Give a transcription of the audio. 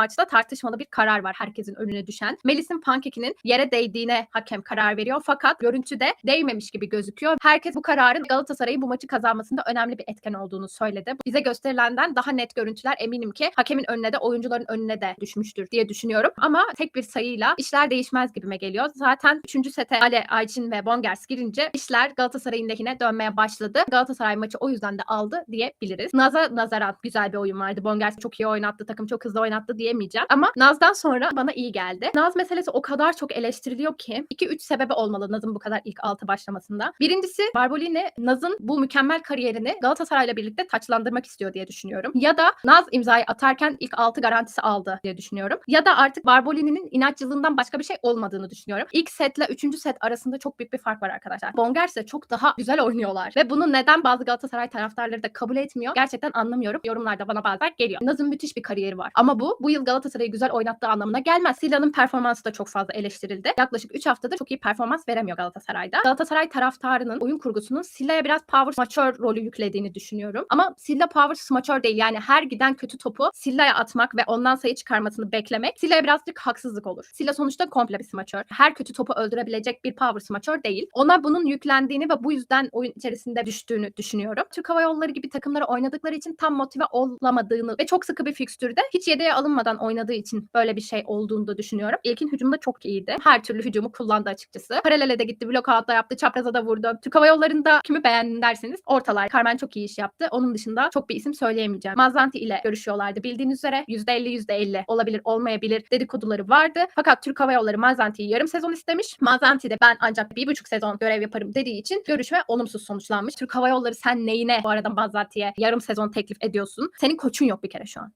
maçta tartışmalı bir karar var herkesin önüne düşen. Melis'in pankekinin yere değdiğine hakem karar veriyor fakat görüntüde değmemiş gibi gözüküyor. Herkes bu kararın Galatasaray'ın bu maçı kazanmasında önemli bir etken olduğunu söyledi. Bize gösterilenden daha net görüntüler eminim ki hakemin önüne de oyuncuların önüne de düşmüştür diye düşünüyorum. Ama tek bir sayıyla işler değişmez gibime geliyor. Zaten 3. sete Ale, Ayçin ve Bongers girince işler Galatasaray'ın lehine dönmeye başladı. Galatasaray maçı o yüzden de aldı diyebiliriz. Naz'a nazaran güzel bir oyun vardı. Bongers çok iyi oynattı, takım çok hızlı oynattı diyemeyeceğim. Ama Naz'dan sonra bana iyi geldi. Naz meselesi o kadar çok eleştiriliyor ki 2-3 sebebi olmalı Naz'ın bu kadar ilk altı başlamasında. Birincisi Barbolini Naz'ın bu mükemmel kariyerini Galatasaray'la birlikte taçlandırmak istiyor diye düşünüyorum. Ya da Naz imzayı atarken ilk altı garantisi aldı diye düşünüyorum. Ya da artık Barbolini'nin inatçılığından başka bir şey olmadığını düşünüyorum. İlk setle üçüncü set arasında çok büyük bir fark var arkadaşlar. Bongers'e çok daha güzel oynuyorlar. Ve bunu neden bazı Galatasaray taraftarları da kabul etmiyor? Gerçekten anlamıyorum. Yorumlarda bana bazen geliyor. Naz'ın müthiş bir kariyeri var. Ama bu bu yıl Galatasaray'ı güzel oynattığı anlamına gelmez. Sila'nın performansı da çok fazla eleştirildi. Yaklaşık 3 haftadır çok iyi performans veremiyor Galatasaray'da. Galatasaray taraftarının oyun kurgusunun Sila'ya biraz power smaçör rolü yüklediğini düşünüyorum. Ama Silla power smaçör değil. Yani her giden kötü topu Silla'ya atmak ve ondan sayı çıkarmasını beklemek Silla'ya birazcık haksızlık olur. Silla sonuçta komple bir smaçör. Her kötü topu öldürebilecek bir power smaçör değil. Ona bunun yüklendiğini ve bu yüzden oyun içerisinde düştüğünü düşünüyorum. Türk Hava Yolları gibi takımlara oynadıkları için tam motive olamadığını ve çok sıkı bir fikstürde hiç yedeğe alınmadan oynadığı için böyle bir şey olduğunu da düşünüyorum. İlkin hücumda çok iyiydi. Her türlü hücumu kullandı açıkçası. Paralele de gitti, blok da yaptı, çapraza da vurdu. Türk Hava Yolları'nda kimi beğendin derseniz ortalar. Carmen çok iyi iş yaptı. Onun dışında çok bir isim söyleyemeyeceğim. Mazzanti ile görüşüyorlardı. Bildiğiniz üzere %50 %50 olabilir olmayabilir dedikoduları vardı. Fakat Türk Hava Yolları Mazzanti'yi yarım sezon istemiş. Mazzanti de ben ancak bir buçuk sezon görev yaparım dediği için görüşme olumsuz sonuçlanmış. Türk Hava Yolları sen neyine bu arada Mazzanti'ye yarım sezon teklif ediyorsun? Senin koçun yok bir kere şu an.